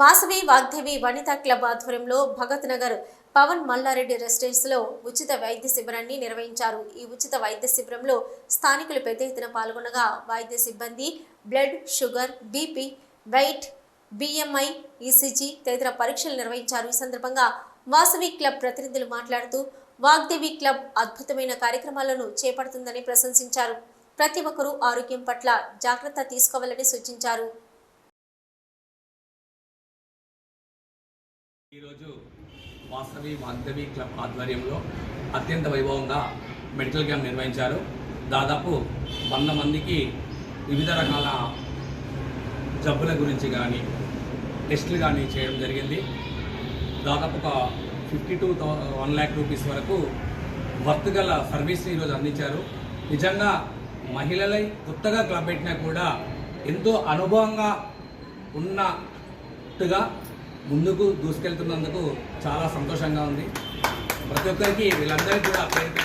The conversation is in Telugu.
వాసవి వాగ్దేవి వనితా క్లబ్ ఆధ్వర్యంలో భగత్ నగర్ పవన్ మల్లారెడ్డి రెసిడెన్స్లో ఉచిత వైద్య శిబిరాన్ని నిర్వహించారు. ఈ ఉచిత వైద్య శిబిరంలో స్థానికులు పెద్ద ఎత్తున పాల్గొనగా వైద్య సిబ్బంది blood sugar BP weight BMI ECG తదితర పరీక్షలు నిర్వహించారు. ఈ సందర్భంగా వాసవి క్లబ్ ప్రతినిధులు మాట్లాడుతూ వాగ్దేవి క్లబ్ అద్భుతమైన కార్యక్రమాలను చేపడుతుందని ప్రశంసించారు. ప్రతి ఒక్కరూ ఆరోగ్యం పట్ల జాగ్రత్త తీసుకోవాలని సూచించారు. ఈరోజు వాసవి వాగ్దవి క్లబ్ ఆధ్వర్యంలో అత్యంత వైభవంగా మెడికల్ క్యాంప్ నిర్వహించారు. దాదాపు వంద మందికి వివిధ రకాల జబ్బుల గురించి కానీ టెస్టులు కానీ చేయడం జరిగింది. దాదాపు ఒక fifty two one lakh rupees వరకు వర్త్ గల సర్వీస్ని ఈరోజు అందించారు. నిజంగా మహిళలై కొత్తగా క్లబ్ పెట్టినా కూడా ఎంతో అనుభవంగా ఉన్నట్టుగా ముందుకు దూసుకెళ్తున్నందుకు చాలా సంతోషంగా ఉంది. ప్రతి ఒక్కరికి వీళ్ళందరికీ కూడా పేరు